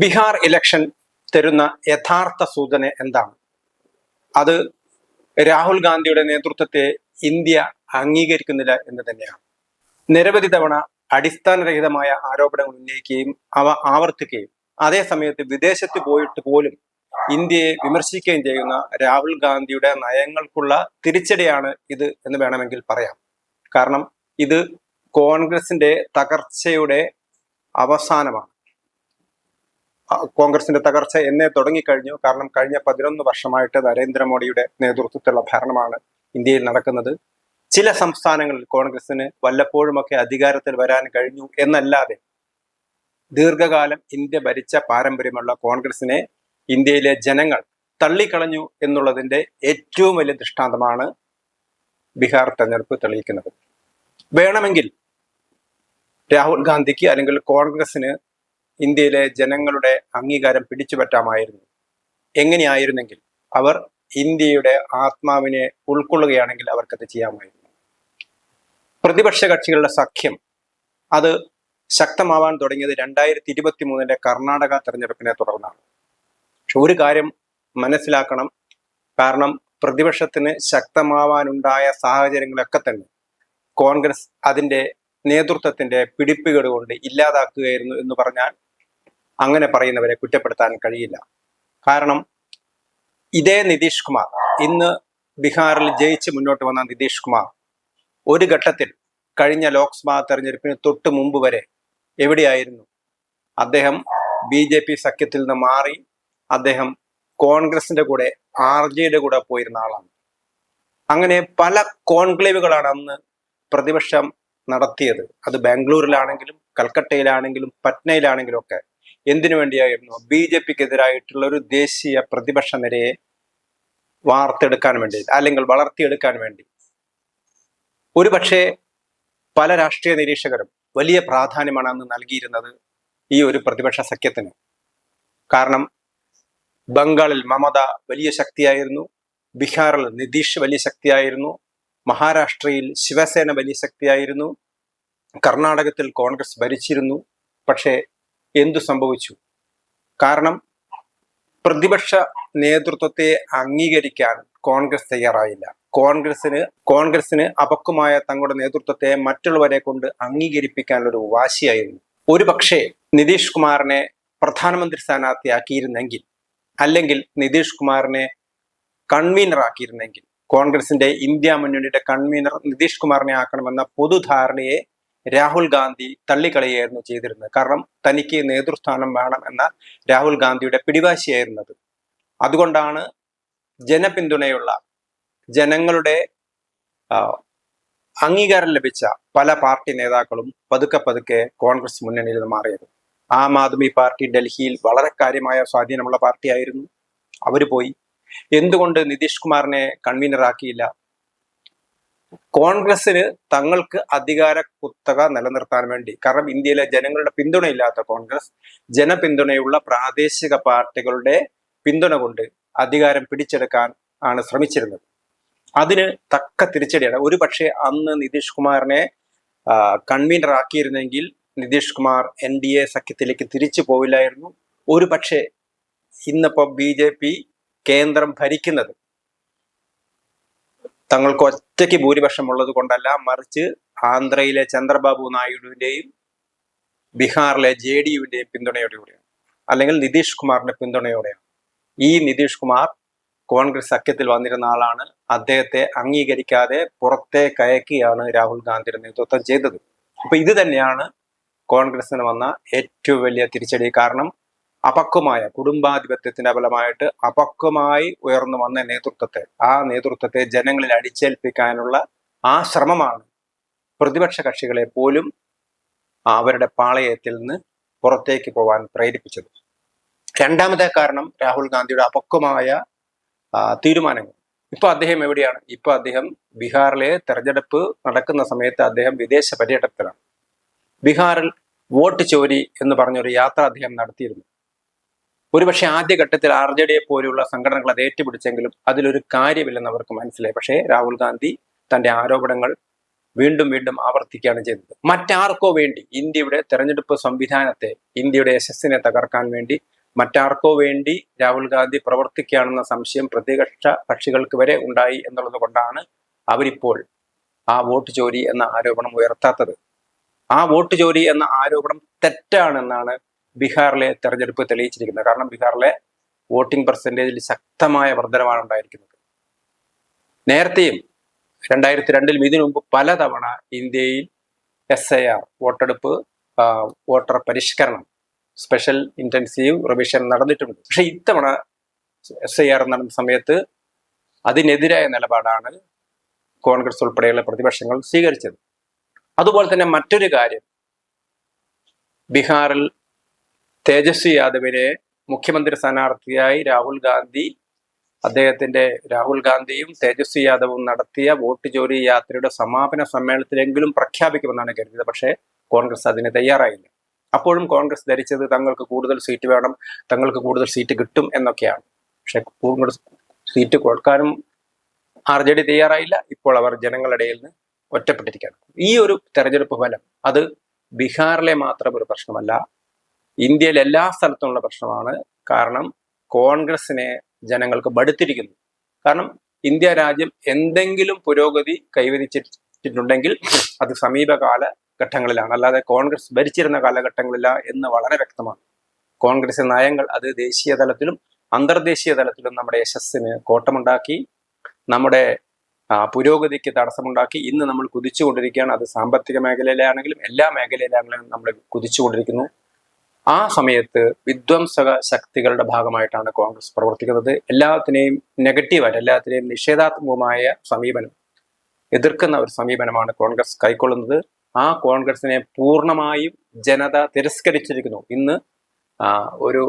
Bihar election തരുന്ന യഥാർത്ഥ സൂചന എന്താണ്? അത് രാഹുൽ ഗാന്ധിയുടെ നേതൃത്വത്തെ ഇന്ത്യ അംഗീകരിക്കുന്നില്ല എന്ന് തന്നെയാണ്. നിരവധി തവണ അടിസ്ഥാനരഹിതമായ ആരോപണങ്ങൾ ഉന്നയിക്കുകയും അവ ആവർത്തിക്കുകയും അതേ സമയത്ത് വിദേശത്ത് പോയിട്ട് പോലും ഇന്ത്യയെ വിമർശിക്കുകയും ചെയ്യുന്ന രാഹുൽ ഗാന്ധിയുടെ നയങ്ങൾക്കുള്ള തിരിച്ചടിയാണ് ഇത് എന്ന് വേണമെങ്കിൽ പറയാം. കാരണം ഇത് കോൺഗ്രസിന്റെ തകർച്ചയുടെ അവസാനമാണ്. കോൺഗ്രസിന്റെ തകർച്ച എന്നേ തുടങ്ങിക്കഴിഞ്ഞു. കാരണം കഴിഞ്ഞ പതിനൊന്ന് വർഷമായിട്ട് നരേന്ദ്രമോദിയുടെ നേതൃത്വത്തിലുള്ള ഭരണമാണ് ഇന്ത്യയിൽ നടക്കുന്നത്. ചില സംസ്ഥാനങ്ങളിൽ കോൺഗ്രസിന് വല്ലപ്പോഴുമൊക്കെ അധികാരത്തിൽ വരാൻ കഴിഞ്ഞു എന്നല്ലാതെ ദീർഘകാലം ഇന്ത്യ ഭരിച്ച പാരമ്പര്യമുള്ള കോൺഗ്രസിനെ ഇന്ത്യയിലെ ജനങ്ങൾ തള്ളിക്കളഞ്ഞു എന്നുള്ളതിന്റെ ഏറ്റവും വലിയ ദൃഷ്ടാന്തമാണ് ബീഹാർ തെരഞ്ഞെടുപ്പ് തെളിയിക്കുന്നത്. വേണമെങ്കിൽ രാഹുൽ ഗാന്ധിക്ക് അല്ലെങ്കിൽ കോൺഗ്രസിന് ഇന്ത്യയിലെ ജനങ്ങളുടെ അംഗീകാരം പിടിച്ചുപറ്റാമായിരുന്നു. എങ്ങനെയായിരുന്നെങ്കിൽ അവർ ഇന്ത്യയുടെ ആത്മാവിനെ ഉൾക്കൊള്ളുകയാണെങ്കിൽ അവർക്കത് ചെയ്യാമായിരുന്നു. പ്രതിപക്ഷ കക്ഷികളുടെ സഖ്യം അത് ശക്തമാവാൻ തുടങ്ങിയത് രണ്ടായിരത്തി ഇരുപത്തി മൂന്നിന്റെ കർണാടക തെരഞ്ഞെടുപ്പിനെ തുടർന്നാണ്. പക്ഷെ ഒരു കാര്യം മനസ്സിലാക്കണം. കാരണം പ്രതിപക്ഷത്തിന് ശക്തമാവാനുണ്ടായ സാഹചര്യങ്ങളൊക്കെ തന്നെ കോൺഗ്രസ് അതിന്റെ നേതൃത്വത്തിന്റെ പിടിപ്പുകേട് കൊണ്ട് ഇല്ലാതാക്കുകയായിരുന്നു എന്ന് പറഞ്ഞാൽ അങ്ങനെ പറയുന്നവരെ കുറ്റപ്പെടുത്താൻ കഴിയില്ല. കാരണം ഇതേ നിതീഷ് കുമാർ ഇന്ന് ബീഹാറിൽ ജയിച്ച് മുന്നോട്ട് വന്ന നിതീഷ് കുമാർ ഒരു ഘട്ടത്തിൽ കഴിഞ്ഞ ലോക്സഭാ തെരഞ്ഞെടുപ്പിന് തൊട്ട് മുമ്പ് വരെ എവിടെയായിരുന്നു? അദ്ദേഹം ബി ജെ പി സഖ്യത്തിൽ നിന്ന് മാറി അദ്ദേഹം കോൺഗ്രസിന്റെ കൂടെ ആർ ജെയുടെ കൂടെ പോയിരുന്ന ആളാണ്. അങ്ങനെ പല കോൺക്ലേവുകളാണ് അന്ന് പ്രതിപക്ഷം നടത്തിയത്. അത് ബാംഗ്ലൂരിലാണെങ്കിലും കൽക്കട്ടയിലാണെങ്കിലും പറ്റ്നയിലാണെങ്കിലും ഒക്കെ എന്തിനു വേണ്ടിയായിരുന്നു? ബി ജെ പിക്കെതിരായിട്ടുള്ള ഒരു ദേശീയ പ്രതിപക്ഷ നിരയെ വാർത്തെടുക്കാൻ വേണ്ടി അല്ലെങ്കിൽ വളർത്തിയെടുക്കാൻ വേണ്ടി. ഒരു പക്ഷേ പല രാഷ്ട്രീയ നിരീക്ഷകരും വലിയ പ്രാധാന്യമാണ് അന്ന് നൽകിയിരുന്നത് ഈ ഒരു പ്രതിപക്ഷ സഖ്യത്തിന്. കാരണം ബംഗാളിൽ മമത വലിയ ശക്തിയായിരുന്നു ബീഹാറിൽ നിതീഷ് വലിയ ശക്തിയായിരുന്നു മഹാരാഷ്ട്രയിൽ ശിവസേന വലിയ ശക്തിയായിരുന്നു കർണാടകത്തിൽ കോൺഗ്രസ് ഭരിച്ചിരുന്നു. പക്ഷേ എന്തു സംഭവിച്ചു? കാരണം പ്രതിപക്ഷ നേതൃത്വത്തെ അംഗീകരിക്കാൻ കോൺഗ്രസ് തയ്യാറായില്ല. കോൺഗ്രസിന് കോൺഗ്രസിന് അപക്വമായ തങ്ങളുടെ നേതൃത്വത്തെ മറ്റുള്ളവരെ കൊണ്ട് അംഗീകരിപ്പിക്കാനുള്ളൊരു വാശിയായിരുന്നു. ഒരു പക്ഷേ നിതീഷ് കുമാറിനെ പ്രധാനമന്ത്രി സ്ഥാനാർത്ഥിയാക്കിയിരുന്നെങ്കിൽ അല്ലെങ്കിൽ നിതീഷ് കുമാറിനെ കൺവീനർ ആക്കിയിരുന്നെങ്കിൽ കോൺഗ്രസിന്റെ ഇന്ത്യ മുന്നണിയുടെ കൺവീനർ നിതീഷ് കുമാറിനെ ആക്കണമെന്ന പൊതുധാരണയെ രാഹുൽ ഗാന്ധി തള്ളിക്കളയായിരുന്നു ചെയ്തിരുന്നത്. കാരണം തനിക്ക് നേതൃസ്ഥാനം വേണം എന്ന രാഹുൽ ഗാന്ധിയുടെ പിടിവാശിയായിരുന്നത്. അതുകൊണ്ടാണ് ജനപിന്തുണയുള്ള ജനങ്ങളുടെ അംഗീകാരം ലഭിച്ച പല പാർട്ടി നേതാക്കളും പതുക്കെ പതുക്കെ കോൺഗ്രസ് മുന്നണിയിൽ നിന്ന് മാറിയത്. ആം ആദ്മി പാർട്ടി ഡൽഹിയിൽ വളരെ കാര്യമായ സ്വാധീനമുള്ള പാർട്ടിയായിരുന്നു. അവർ പോയി. എന്തുകൊണ്ട് നിതീഷ് കുമാറിനെ കൺവീനർ ആക്കിയില്ല? കോൺഗ്രസിന് തങ്ങൾക്ക് അധികാര കുത്തക നിലനിർത്താൻ വേണ്ടി കാരണം ഇന്ത്യയിലെ ജനങ്ങളുടെ പിന്തുണയില്ലാത്ത കോൺഗ്രസ് ജനപിന്തുണയുള്ള പ്രാദേശിക പാർട്ടികളുടെ പിന്തുണ കൊണ്ട് അധികാരം പിടിച്ചെടുക്കാൻ ആണ് ശ്രമിച്ചിരുന്നത്. അതിന് തക്ക തിരിച്ചടിയാണ്. ഒരു പക്ഷേ അന്ന് നിതീഷ് കുമാറിനെ convener ആക്കിയിരുന്നെങ്കിൽ Nitish Kumar N D A സഖ്യത്തിലേക്ക് തിരിച്ചു പോവില്ലായിരുന്നു. ഒരു പക്ഷേ ഇന്നിപ്പോ ബി ജെ പി കേന്ദ്രം ഭരിക്കുന്നത് തങ്ങൾക്ക് ഒറ്റയ്ക്ക് ഭൂരിപക്ഷം ഉള്ളത് കൊണ്ടല്ല മറിച്ച് ആന്ധ്രയിലെ ചന്ദ്രബാബു നായിഡുവിന്റെയും ബീഹാറിലെ ജെ ഡി യുവിന്റെയും പിന്തുണയോടുകൂടിയാണ്. അല്ലെങ്കിൽ നിതീഷ് കുമാറിന്റെ പിന്തുണയോടെയാണ്. ഈ നിതീഷ് കുമാർ കോൺഗ്രസ് സഖ്യത്തിൽ വന്നിരുന്ന ആളാണ്. അദ്ദേഹത്തെ അംഗീകരിക്കാതെ പുറത്തെ കയക്കിയാണ് രാഹുൽ ഗാന്ധിയുടെ നേതൃത്വം ചെയ്തത്. അപ്പൊ ഇത് തന്നെയാണ് കോൺഗ്രസിന് വന്ന ഏറ്റവും വലിയ തിരിച്ചടി. കാരണം അപക്വമായ കുടുംബാധിപത്യത്തിന്റെ ഫലമായിട്ട് അപക്വമായി ഉയർന്നു വന്ന നേതൃത്വത്തെ ആ നേതൃത്വത്തെ ജനങ്ങളിൽ അടിച്ചേൽപ്പിക്കാനുള്ള ആ ശ്രമമാണ് പ്രതിപക്ഷ കക്ഷികളെ പോലും അവരുടെ പാളയത്തിൽ നിന്ന് പുറത്തേക്ക് പോവാൻ പ്രേരിപ്പിച്ചത്. രണ്ടാമത്തെ കാരണം രാഹുൽ ഗാന്ധിയുടെ അപക്വമായ തീരുമാനങ്ങൾ. ഇപ്പൊ അദ്ദേഹം എവിടെയാണ്? ഇപ്പൊ അദ്ദേഹം ബീഹാറിലെ തെരഞ്ഞെടുപ്പ് നടക്കുന്ന സമയത്ത് അദ്ദേഹം വിദേശ പര്യടനത്തിലാണ്. ബീഹാറിൽ വോട്ട് ചോരി എന്ന് പറഞ്ഞൊരു യാത്ര അദ്ദേഹം നടത്തിയിരുന്നു. ഒരുപക്ഷെ ആദ്യഘട്ടത്തിൽ ആർ ജെ ഡിയെ പോലെയുള്ള സംഘടനകൾ അത് ഏറ്റുപിടിച്ചെങ്കിലും അതിലൊരു കാര്യമില്ലെന്ന് അവർക്ക് മനസ്സിലായി. പക്ഷേ രാഹുൽ ഗാന്ധി തന്റെ ആരോപണങ്ങൾ വീണ്ടും വീണ്ടും ആവർത്തിക്കുകയാണ് ചെയ്തത്. മറ്റാർക്കോ വേണ്ടി ഇന്ത്യയുടെ തെരഞ്ഞെടുപ്പ് സംവിധാനത്തെ ഇന്ത്യയുടെ യശസ്സിനെ തകർക്കാൻ വേണ്ടി മറ്റാർക്കോ വേണ്ടി രാഹുൽ ഗാന്ധി പ്രവർത്തിക്കുകയാണെന്ന സംശയം പ്രതിപക്ഷ കക്ഷികൾക്ക് വരെ ഉണ്ടായി എന്നുള്ളത് കൊണ്ടാണ് അവരിപ്പോൾ ആ വോട്ട് ചോരി എന്ന ആരോപണം ഉയർത്താത്തത്. ആ വോട്ട് ചോരി എന്ന ആരോപണം തെറ്റാണെന്നാണ് ബീഹാറിലെ തെരഞ്ഞെടുപ്പ് തെളിയിച്ചിരിക്കുന്നത്. കാരണം ബീഹാറിലെ വോട്ടിംഗ് പെർസെന്റേജിൽ ശക്തമായ വർധനമാണ് ഉണ്ടായിരിക്കുന്നത്. നേരത്തെയും രണ്ടായിരത്തി രണ്ടിലും ഇതിനു മുമ്പ് പലതവണ ഇന്ത്യയിൽ എസ് ഐ ആർ വോട്ടെടുപ്പ് വോട്ടർ പരിഷ്കരണം സ്പെഷ്യൽ ഇന്റൻസീവ് റിവിഷൻ നടന്നിട്ടുണ്ട്. പക്ഷേ ഇത്തവണ എസ് ഐ ആർ നടന്ന സമയത്ത് അതിനെതിരായ നിലപാടാണ് കോൺഗ്രസ് ഉൾപ്പെടെയുള്ള പ്രതിപക്ഷങ്ങൾ സ്വീകരിച്ചത്. അതുപോലെ തന്നെ മറ്റൊരു കാര്യം. ബീഹാറിൽ തേജസ്വി യാദവിനെ മുഖ്യമന്ത്രി സ്ഥാനാർത്ഥിയായി രാഹുൽ ഗാന്ധി അദ്ദേഹത്തിന്റെ രാഹുൽ ഗാന്ധിയും തേജസ്വി യാദവും നടത്തിയ വോട്ട് ജോലി യാത്രയുടെ സമാപന സമ്മേളനത്തിലെങ്കിലും പ്രഖ്യാപിക്കുമെന്നാണ് കരുതിയത്. പക്ഷേ കോൺഗ്രസ് അതിന് തയ്യാറായില്ല. അപ്പോഴും കോൺഗ്രസ് ധരിച്ചത് തങ്ങൾക്ക് കൂടുതൽ സീറ്റ് വേണം തങ്ങൾക്ക് കൂടുതൽ സീറ്റ് കിട്ടും എന്നൊക്കെയാണ്. പക്ഷെ കോൺഗ്രസ് സീറ്റ് കൊടുക്കാനും ആർ ജെ ഡി തയ്യാറായില്ല. ഇപ്പോൾ അവർ ജനങ്ങളുടെ ഇടയിൽ നിന്ന് ഒറ്റപ്പെട്ടിരിക്കുകയാണ്. ഈ ഒരു തെരഞ്ഞെടുപ്പ് ഫലം അത് ബീഹാറിലെ മാത്രം ഒരു പ്രശ്നമല്ല ഇന്ത്യയിലെ എല്ലാ സ്ഥലത്തുമുള്ള പ്രശ്നമാണ് കാരണം കോൺഗ്രസിനെ ജനങ്ങൾക്ക് ബടുത്തിരിക്കുന്നു. കാരണം ഇന്ത്യ രാജ്യം എന്തെങ്കിലും പുരോഗതി കൈവരിച്ചിട്ടുണ്ടെങ്കിൽ അത് സമീപകാല ഘട്ടങ്ങളിലാണ്. അല്ലാതെ കോൺഗ്രസ് ഭരിച്ചിരുന്ന കാലഘട്ടങ്ങളില്ല എന്ന് വളരെ വ്യക്തമാണ്. കോൺഗ്രസ് നയങ്ങൾ അത് ദേശീയ തലത്തിലും അന്തർദേശീയ തലത്തിലും നമ്മുടെ യശസ്സിന് കോട്ടമുണ്ടാക്കി നമ്മുടെ പുരോഗതിക്ക് തടസ്സമുണ്ടാക്കി ഇന്ന് നമ്മൾ കുതിച്ചുകൊണ്ടിരിക്കുകയാണ്. അത് സാമ്പത്തിക മേഖലയിലാണെങ്കിലും എല്ലാ മേഖലയിലാണെങ്കിലും നമ്മൾ കുതിച്ചുകൊണ്ടിരിക്കുന്നു. ആ സമയത്ത് വിധ്വംസക ശക്തികളുടെ ഭാഗമായിട്ടാണ് കോൺഗ്രസ് പ്രവർത്തിക്കുന്നത്. എല്ലാത്തിനെയും നെഗറ്റീവായിട്ട് എല്ലാത്തിനെയും നിഷേധാത്മകമായ സമീപനം എതിർക്കുന്ന ഒരു സമീപനമാണ് കോൺഗ്രസ് കൈക്കൊള്ളുന്നത്. ആ കോൺഗ്രസിനെ പൂർണമായും ജനത തിരസ്കരിച്ചിരിക്കുന്നു. ഇന്ന് ഒരു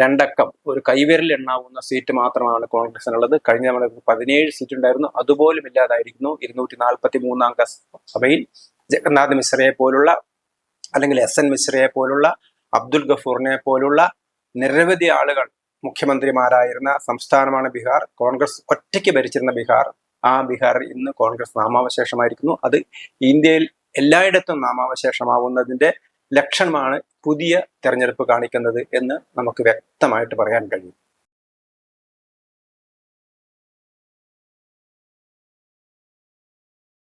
രണ്ടക്കം ഒരു കൈവിരൽ എണ്ണാവുന്ന സീറ്റ് മാത്രമാണ് കോൺഗ്രസിനുള്ളത്. കഴിഞ്ഞ തവണ പതിനേഴ് സീറ്റ് ഉണ്ടായിരുന്നു. അതുപോലും ഇല്ലാതായിരിക്കുന്നു. ഇരുന്നൂറ്റി നാൽപ്പത്തി മൂന്നാം സഭയിൽ ജഗന്നാഥ് മിശ്രയെ പോലുള്ള അല്ലെങ്കിൽ എസ് എൻ മിശ്രയെ പോലുള്ള അബ്ദുൽ ഗഫൂറിനെ പോലുള്ള നിരവധി ആളുകൾ മുഖ്യമന്ത്രിമാരായിരുന്ന സംസ്ഥാനമാണ് ബീഹാർ. കോൺഗ്രസ് ഒറ്റയ്ക്ക് ഭരിച്ചിരുന്ന ബീഹാർ. ആ ബീഹാർ ഇന്ന് കോൺഗ്രസ് നാമാവശേഷമായിരിക്കുന്നു. അത് ഇന്ത്യയിൽ എല്ലായിടത്തും നാമാവശേഷമാവുന്നതിന്റെ ലക്ഷണമാണ് പുതിയ തെരഞ്ഞെടുപ്പ് കാണിക്കുന്നത് എന്ന് നമുക്ക് വ്യക്തമായിട്ട് പറയാൻ കഴിയും.